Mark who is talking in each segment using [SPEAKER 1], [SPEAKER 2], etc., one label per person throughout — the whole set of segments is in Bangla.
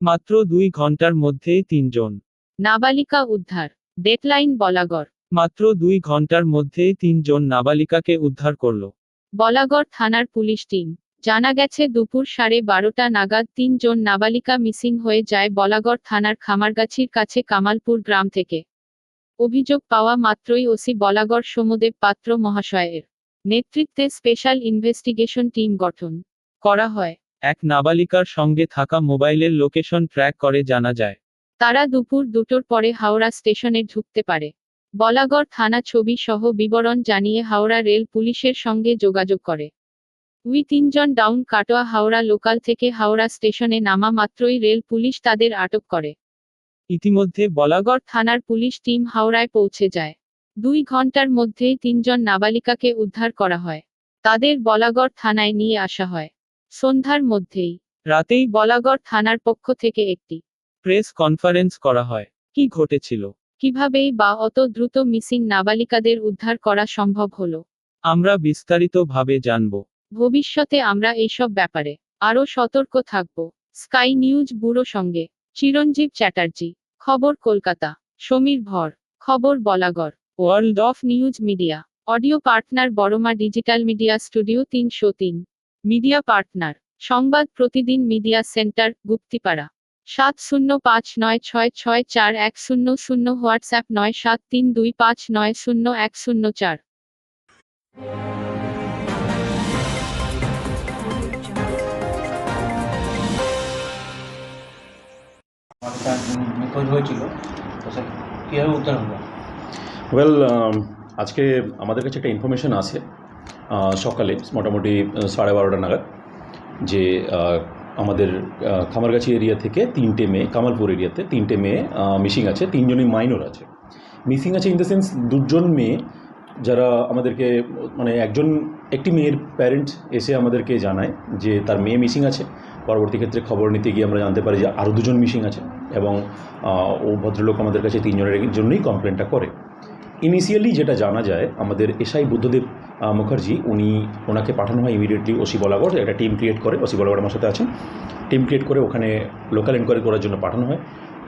[SPEAKER 1] মাত্র দুই ঘণ্টার মধ্যেই তিনজন।
[SPEAKER 2] নাবালিকা উদ্ধার। ডেডলাইন বলাগড়।
[SPEAKER 1] মাত্র দুই ঘণ্টার মধ্যেই তিনজন নাবালিকাকে উদ্ধার করল।
[SPEAKER 2] বলাগড় থানার পুলিশ টিম। জানা গেছে দুপুর সাড়ে বারোটা নাগাদ তিনজন নাবালিকা মিসিং হয়ে যায় বলাগড় থানার খামারগাছির কাছে কামালপুর গ্রাম থেকে। অভিযোগ পাওয়া মাত্রই ওসি বলাগড় সোমদেব পাত্র মহাশয়ের নেতৃত্বে স্পেশাল ইনভেস্টিগেশন টিম গঠন করা হয়।
[SPEAKER 1] এক নাবালিকার সঙ্গে থাকা মোবাইলের লোকেশন ট্র্যাক করে জানা যায়।
[SPEAKER 2] তারা দুপুর দুটোর পরে হাওড়া স্টেশনে ঢুকতে পারে। বলাগড় থানা ছবি সহ বিবরণ জানিয়ে হাওড়া রেল পুলিশের সঙ্গে যোগাযোগ করে। উই তিনজন ডাউন কাটোয়া হাওড়া লোকাল থেকে হাওড়া স্টেশনে নামা মাত্রই রেল পুলিশ তাদের আটক করে।
[SPEAKER 1] ইতিমধ্যে বলাগড়
[SPEAKER 2] থানার পুলিশ টিম হাওড়ায় পৌঁছে যায়। দুই ঘণ্টার মধ্যেই তিনজন নাবালিকাকে উদ্ধার করা হয়। তাদের বলাগড় থানায় নিয়ে আসা হয়। সন্ধ্যার মধ্যেই।
[SPEAKER 1] রাতেই
[SPEAKER 2] বলাগড় থানার পক্ষ থেকে একটি
[SPEAKER 1] প্রেস কনফারেন্স করা হয়। কি ঘটেছিল?
[SPEAKER 2] কিভাবেই বা অত দ্রুত মিসিং নাবালিকাদের উদ্ধার করা সম্ভব হলো?
[SPEAKER 1] আমরা বিস্তারিতভাবে জানব।
[SPEAKER 2] ভবিষ্যতে আমরা এইসব ব্যাপারে আরও সতর্ক থাকব। স্কাই নিউজ ব্যুরো সঙ্গে চিরঞ্জীব চ্যাটার্জি। খবর কলকাতা। সমীর ভর। খবর Balagarh.
[SPEAKER 1] World
[SPEAKER 2] of news media. Audio partner Boroma digital media studio তিনশো তিন। Media partner. Sangbad Pratidin media centre Guptipara. সাত শূন্য পাঁচ নয় ছয় ছয় চার এক শূন্য শূন্য হোয়াটসঅ্যাপ নয় সাত তিন দুই পাঁচ নয় শূন্য এক শূন্য চার।
[SPEAKER 3] বাচ্চা নিখোঁজ হয়েছিল তো স্যার কীভাবে উদ্ধার হলো?
[SPEAKER 4] ওয়েল আজকে আমাদের কাছে একটা ইনফরমেশন আছে। সকালে মোটামুটি সাড়ে বারোটা নাগাদ যে আমাদের খামারগাছি এরিয়া থেকে তিনটে মেয়ে, কামালপুর এরিয়াতে তিনটে মেয়ে মিসিং আছে, তিনজনই মাইনর আছে। মিসিং আছে ইন দ্য সেন্স দুজন মেয়ে যারা আমাদেরকে মানে একজন, একটি মেয়ের প্যারেন্টস এসে আমাদেরকে জানায় যে, তার মেয়ে মিসিং আছে। পরবর্তী ক্ষেত্রে খবর নিতে গিয়ে আমরা জানতে পারি যে আরও দুজন মিসিং আছে এবং ও ভদ্রলোক আমাদের কাছে তিনজনের জন্যই কমপ্লেনটা করে। ইনিশিয়ালি যেটা জানা যায়, আমাদের এসআই বুদ্ধদেব মুখার্জি, উনি ওনাকে পাঠানো হয় ইমিডিয়েটলি ওসি বলাগড়, একটা টিম ক্রিয়েট করে, ওসি বলাগড় আমার সাথে আছেন। টিম ক্রিয়েট করে ওখানে লোকাল এনকোয়ারি করার জন্য পাঠানো হয়।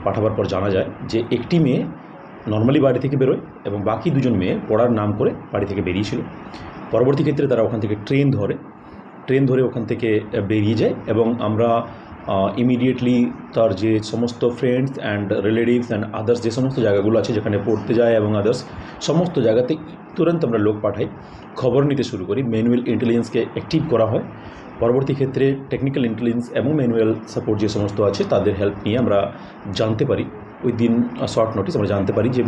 [SPEAKER 4] পাঠাবার পর জানা যায় যে একটি মেয়ে নর্মালি বাড়ি থেকে বেরোয় এবং বাকি দুজন মেয়ে পড়ার নাম করে বাড়ি থেকে বেরিয়েছিল। পরবর্তী ক্ষেত্রে তারা ওখান থেকে ট্রেন ধরে ট্রেন ধরে ওখান থেকে বেরিয়ে যায় এবং আমরা ইমিডিয়েটলি তার যে সমস্ত friends and relatives and others যে সমস্ত জায়গাগুলো আছে যেখানে পড়তে যায় এবং আদার্স সমস্ত জায়গাতে তুরন্ত আমরা লোক পাঠাই। খবর নিতে শুরু করি। ম্যানুয়াল ইন্টেলিজেন্সকে অ্যাক্টিভ করা হয়। পরবর্তী ক্ষেত্রে টেকনিক্যাল ইন্টেলিজেন্স এবং ম্যানুয়াল সাপোর্ট যে সমস্ত আছে, তাদের হেল্প নিয়ে আমরা জানতে পারি। ওই দিন শর্ট নোটিস আমরা জানতে পারি যে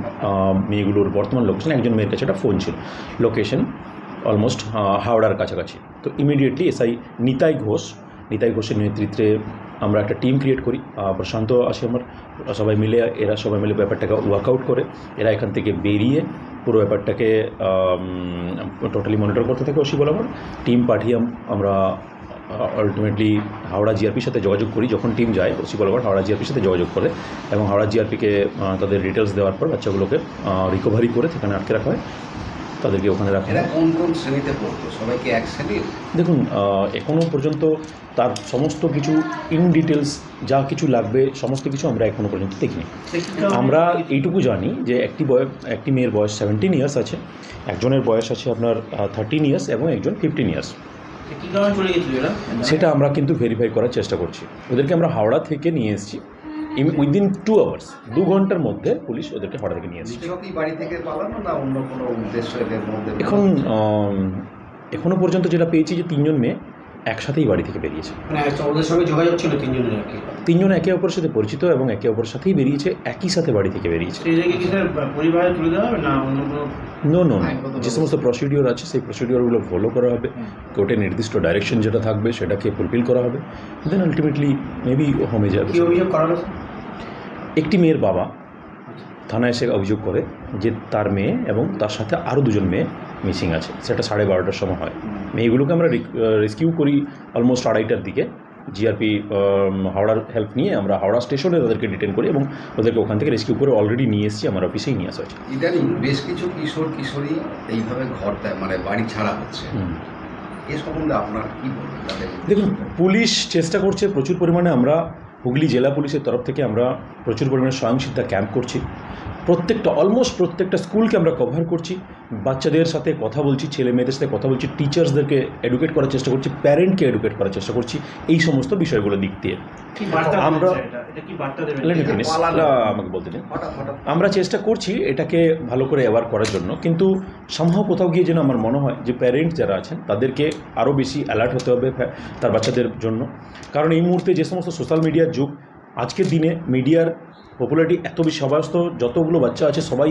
[SPEAKER 4] মেয়েগুলোর বর্তমান লোকেশন একজন মেয়ের কাছে একটা ফোন ছিল। লোকেশন অলমোস্ট হাওড়ার কাছাকাছি। তো ইমিডিয়েটলি এসআই নিতাই ঘোষ নিতাই ঘোষের নেতৃত্বে আমরা একটা টিম ক্রিয়েট করি। প্রশান্ত আসে আমার। সবাই মিলে, এরা সবাই মিলে ব্যাপারটাকে ওয়ার্কআউট করে। এরা এখান থেকে বেরিয়ে পুরো ব্যাপারটাকে টোটালি মনিটর করতে থাকে ওসি বরাবর টিম পাঠিয়ে আমরা আলটিমেটলি হাওড়া জিআরপির সাথে যোগাযোগ করি। যখন টিম যায় ওসি বরাবর হাওড়া জিআরপির সাথে যোগাযোগ করে এবং হাওড়া জিআরপিকে তাদের ডিটেলস দেওয়ার পর বাচ্চাগুলোকে রিকভারি করে সেখানে আটকে রাখা হয়। তাদেরকে ওখানে রাখা
[SPEAKER 5] এরা
[SPEAKER 4] হয়।
[SPEAKER 5] কোন কোন শ্রেণীতে পড়তো? সবাইকে এক শ্রেণির?
[SPEAKER 4] দেখুন এখনও পর্যন্ত তার সমস্ত কিছু ইন ডিটেলস যা কিছু লাগবে সমস্ত কিছু আমরা এখনও পর্যন্ত দেখিনি। আমরা এইটুকু জানি যে একটি বয় একটি মেয়ের বয়স সেভেন্টিন ইয়ার্স আছে একজনের বয়স আছে আপনার থার্টিন ইয়ার্স এবং একজন ফিফটিন ইয়ার্স সেটা আমরা কিন্তু ভেরিফাই করার চেষ্টা করছি। ওদেরকে আমরা হাওড়া থেকে নিয়ে এসেছি। উইদিন টু আওয়ার্স দু ঘণ্টার মধ্যে পুলিশ ওদেরকে হঠাৎ নিয়ে এসেছে।
[SPEAKER 5] বাড়ি থেকে পালানো না অন্য কোনো উদ্দেশ্য
[SPEAKER 4] এখন এখনও এখনও পর্যন্ত যেটা পেয়েছি যে তিনজন মেয়ে একসাথেই বাড়ি থেকে বেরিয়েছে।
[SPEAKER 3] মানে ওদের সঙ্গে যোগাযোগ ছিল তিনজনের
[SPEAKER 4] তিনজন একে অপরের সাথে পরিচিত এবং একে অপরের সাথেই বেরিয়েছে একই সাথে বাড়ি থেকে বেরিয়েছে।
[SPEAKER 3] পরিবারে তুলে দেওয়া হবে না অন্য কোনো?
[SPEAKER 4] নো নো যে সমস্ত প্রসিডিওর আছে সেই প্রসিডিওরগুলো ফলো করা হবে। কোর্টের নির্দিষ্ট ডাইরেকশন যেটা থাকবে সেটাকে ফুলফিল করা হবে। দেন আলটিমেটলি মেবি হোমে যাবে
[SPEAKER 3] অভিযোগ করা
[SPEAKER 4] একটি মেয়ের বাবা থানায় এসে অভিযোগ করে যে তার মেয়ে এবং তার সাথে আরও দুজন মেয়ে মিসিং আছে। সেটা সাড়ে বারোটার সময় হয়। মেয়েগুলোকে আমরা রেস্কিউ করি অলমোস্ট আড়াইটার দিকে। জিআরপি হাওড়ার হেল্প নিয়ে আমরা হাওড়া স্টেশনে ওদেরকে ডিটেন করি এবং ওদেরকে ওখান থেকে রেস্কিউ করে অলরেডি নিয়ে এসেছি আমার অফিসেই নিয়ে আসা হয়েছে।
[SPEAKER 5] ইদানিং বেশ কিছু কিশোর কিশোরী এইভাবে ঘর দেয় মানে বাড়ি ছাড়া হচ্ছে। এ সম্বন্ধে আপনার কি বলবেন?
[SPEAKER 4] দেখুন পুলিশ চেষ্টা করছে প্রচুর পরিমাণে। আমরা হুগলি জেলা পুলিশের তরফ থেকে আমরা প্রচুর পরিমাণে স্বয়ংসিদ্ধা ক্যাম্প করছি। প্রত্যেকটা অলমোস্ট প্রত্যেকটা স্কুলকে আমরা কভার করছি। বাচ্চাদের সাথে কথা বলছি ছেলে মেয়েদের সাথে কথা বলছি টিচার্সদেরকে এডুকেট করার চেষ্টা করছি প্যারেন্টকে এডুকেট করার চেষ্টা করছি এই সমস্ত বিষয়গুলো দিক দিয়ে। আমরা- আমাকে বলতে দিন আমরা চেষ্টা করছি এটাকে ভালো করে অ্যাওয়ার করার জন্য কিন্তু সম্ভব কোথাও গিয়ে যেন আমার মনে হয় যে প্যারেন্টস যারা আছেন তাদেরকে আরও বেশি অ্যালার্ট হতে হবে তার বাচ্চাদের জন্য। কারণ এই মুহূর্তে যে সমস্ত সোশ্যাল মিডিয়ার যুগ আজকের দিনে মিডিয়ার পপুলারিটি এত বেশি সমস্ত যতগুলো বাচ্চা আছে সবাই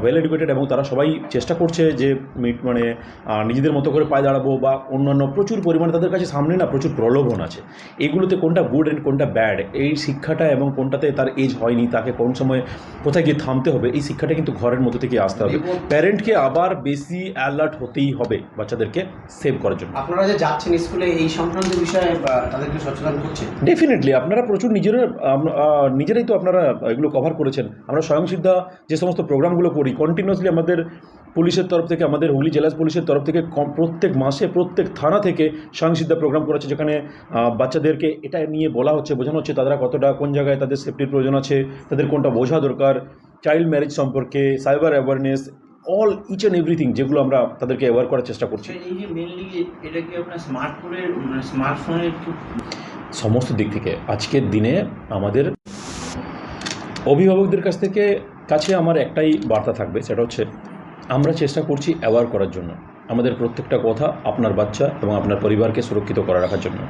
[SPEAKER 4] ওয়েল এডুকেটেড এবং তারা সবাই চেষ্টা করছে যে মানে নিজেদের মতো করে পায়ে দাঁড়াবো বা অন্যান্য প্রচুর পরিমাণে তাদের কাছে সামনে না প্রচুর প্রলোভন আছে। এগুলোতে কোনটা গুড অ্যান্ড কোনটা ব্যাড এই শিক্ষাটা এবং কোনটাতে তার এজ হয়নি তাকে কোন সময় কোথায় গিয়ে থামতে হবে এই শিক্ষাটা কিন্তু ঘরের মধ্যে থেকে আসতে হবে। প্যারেন্টকে আবার বেশি অ্যালার্ট হতেই হবে বাচ্চাদেরকে সেভ করার জন্য।
[SPEAKER 6] আপনারা যে যাচ্ছেন স্কুলে এই সংক্রান্ত বিষয়ে তাদেরকে সচেতন করছেন
[SPEAKER 4] ডেফিনেটলি আপনারা প্রচুর নিজেরা নিজেরাই তো আপনারা এগুলো কভার করেছেন। আমরা স্বয়ংসিদ্ধা যে সমস্ত প্রোগ্রামগুলো করি কন্টিনিউয়াসলি আমাদের পুলিশের তরফ থেকে আমাদের হুগলি জেলা পুলিশের তরফ থেকে প্রত্যেক মাসে প্রত্যেক থানা থেকে স্বয়ংসিদ্ধা প্রোগ্রাম করেছে যেখানে বাচ্চাদেরকে এটা নিয়ে বলা হচ্ছে বোঝানো হচ্ছে তারা কতটা কোন জায়গায় তাদের সেফটির প্রয়োজন আছে তাদের কোনটা বোঝা দরকার চাইল্ড ম্যারেজ সম্পর্কে cyber awareness all each and everything যেগুলো আমরা তাদেরকে অ্যাওয়ার করার চেষ্টা করছি।
[SPEAKER 3] এই যে মেনলি এটা কি আপনার স্মার্টফোনের স্মার্টফোনের
[SPEAKER 4] সমস্ত দিক থেকে আজকের দিনে আমাদের অভিভাবকদের কাছ থেকে কাছে আমার একটাই বার্তা থাকবে, সেটা হচ্ছে আমরা চেষ্টা করছি অ্যাওয়ার করার জন্য। আমাদের প্রত্যেকটা কথা আপনার বাচ্চা এবং আপনার পরিবারকে সুরক্ষিত করে রাখার জন্য।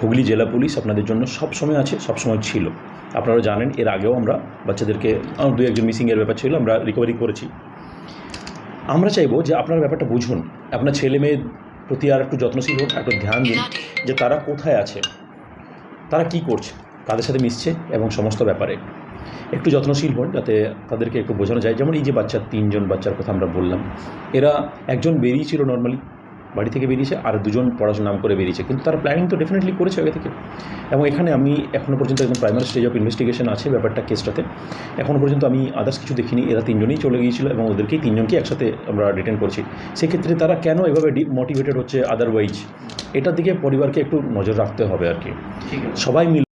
[SPEAKER 4] হুগলি জেলা পুলিশ আপনাদের জন্য সব সময় আছে সব সময় ছিল। আপনারা জানেন, এর আগেও আমরা বাচ্চাদেরকে দু একজন মিসিংয়ের ব্যাপার ছিল, আমরা রিকভারি করেছি। আমরা চাইব যে আপনার ব্যাপারটা বুঝুন। আপনার ছেলে মেয়ের প্রতি আর একটু যত্নশীল হোক একটু ধ্যান দিন যে তারা কোথায় আছে, তারা কি করছে, কাদের সাথে মিশছে এবং সমস্ত ব্যাপারে। একটু যত্নশীল হন যাতে তাদেরকে একটু বোঝানো যায়। যেমন এই যে বাচ্চা তিনজন বাচ্চার কথা আমরা বললাম এরা একজন বেরিয়েছিল নর্মালি বাড়ি থেকে বেরিয়েছে আর দুজন পড়াশোনা নাম করে বেরিয়েছে। কিন্তু তারা প্ল্যানিং তো ডেফিনেটলি করেছে আগে থেকে। এবং এখানে আমি এখনও পর্যন্ত একদম প্রাইমারি স্টেজ অফ ইনভেস্টিগেশন আছে ব্যাপারটা কেসটাতে এখনও পর্যন্ত আমি আদার্স কিছু দেখিনি। এরা তিনজনেই চলে গিয়েছিল এবং ওদেরকেই তিনজনকে একসাথে আমরা ডিটেন করছি। সেক্ষেত্রে তারা কেন এভাবে মোটিভেটেড হচ্ছে আদারওয়াইজ এটার দিকে পরিবারকে একটু নজর রাখতে হবে আর কি। সবাই মিলে